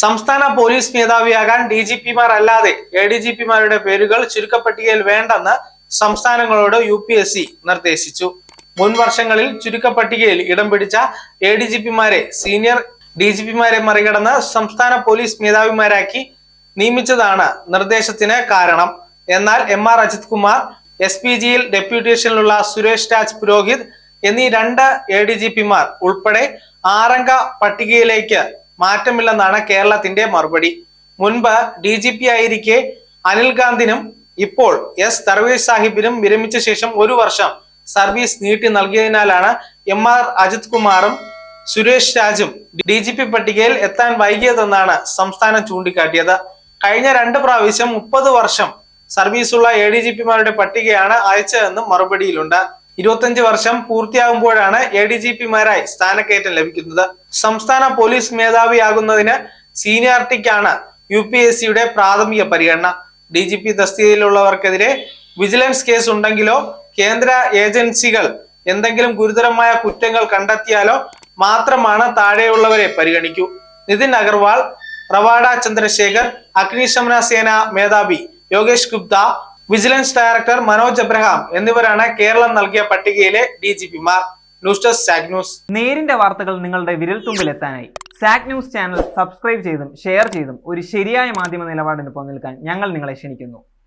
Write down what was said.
സംസ്ഥാന police മേധാവിയാകാൻ D G പിമാർ അല്ലാതെ എ ഡി ജി പിമാരുടെ പേരുകൾ ചുരുക്കപ്പട്ടികയിൽ വേണ്ടെന്ന് സംസ്ഥാനങ്ങളോട് യു പി എസ് സി നിർദ്ദേശിച്ചു. മുൻ വർഷങ്ങളിൽ ചുരുക്കപ്പട്ടികയിൽ ഇടം പിടിച്ച എ ഡി ജി പിമാരെ സീനിയർ ഡി ജി പിമാരെ മറികടന്ന് സംസ്ഥാന പോലീസ് മേധാവിമാരാക്കി നിയമിച്ചതാണ് നിർദ്ദേശത്തിന് കാരണം. എന്നാൽ M R Ajith Kumar S P ജിയിൽ ഡെപ്യൂട്ടേഷനിലുള്ള സുരേഷ് രാജ് പുരോഹിത് എന്നീ രണ്ട് എ ഡി ജി പിമാർ ഉൾപ്പെടെ ആറംഗ പട്ടികയിലേക്ക് മാറ്റമില്ലെന്നാണ് കേരളത്തിന്റെ മറുപടി. മുൻപ് ഡി ജി പി ആയിരിക്കെ അനിൽ ഗാന്ധിനും ഇപ്പോൾ എസ് തർവീസ് സാഹിബിനും വിരമിച്ച ശേഷം ഒരു വർഷം സർവീസ് നീട്ടി നൽകിയതിനാലാണ് എം ആർ അജിത് കുമാറും സുരേഷ് രാജും ഡി ജി പി പട്ടികയിൽ എത്താൻ വൈകിയതെന്നാണ് സംസ്ഥാനം ചൂണ്ടിക്കാട്ടിയത്. കഴിഞ്ഞ രണ്ട് പ്രാവശ്യം മുപ്പത് വർഷം സർവീസുള്ള എ ഡി ജി പിമാരുടെ പട്ടികയാണ് അയച്ചതെന്നും മറുപടിയിലുണ്ട്. ഇരുപത്തഞ്ച് വർഷം പൂർത്തിയാകുമ്പോഴാണ് എ ഡി ജി പിമാരായി സ്ഥാനക്കയറ്റം ലഭിക്കുന്നത്. സംസ്ഥാന പോലീസ് മേധാവിയാകുന്നതിന് സീനിയോറിറ്റിക്കാണ് യു പി എസ് സിയുടെ പ്രാഥമിക പരിഗണന. ഡി ജി പി തസ്തികയിലുള്ളവർക്കെതിരെ വിജിലൻസ് കേസ് ഉണ്ടെങ്കിലോ കേന്ദ്ര ഏജൻസികൾ എന്തെങ്കിലും ഗുരുതരമായ കുറ്റങ്ങൾ കണ്ടെത്തിയാലോ മാത്രമാണ് താഴെയുള്ളവരെ പരിഗണിക്കൂ. നിതിൻ അഗർവാൾ റവാഡ ചന്ദ്രശേഖർ അഗ്നിശമന സേന മേധാവി Yogesh Gupta vigilance director Manoj Abraham എന്നിവരാണ് കേരളം നൽകിയ പട്ടികയിലെ ഡി ജി പിമാർ. News desk Sag news. നേരിന്റെ വാർത്തകൾ നിങ്ങളുടെ വിരൽത്തുമ്പിൽ എത്താനായി. സാക് ന്യൂസ് ചാനൽ സബ്സ്ക്രൈബ് ചെയ്തും ഷെയർ ചെയ്തും ഒരു ശരിയായ മാധ്യമ നിലപാടിന് നിൽക്കാൻ ഞങ്ങൾ നിങ്ങളെ ക്ഷണിക്കുന്നു.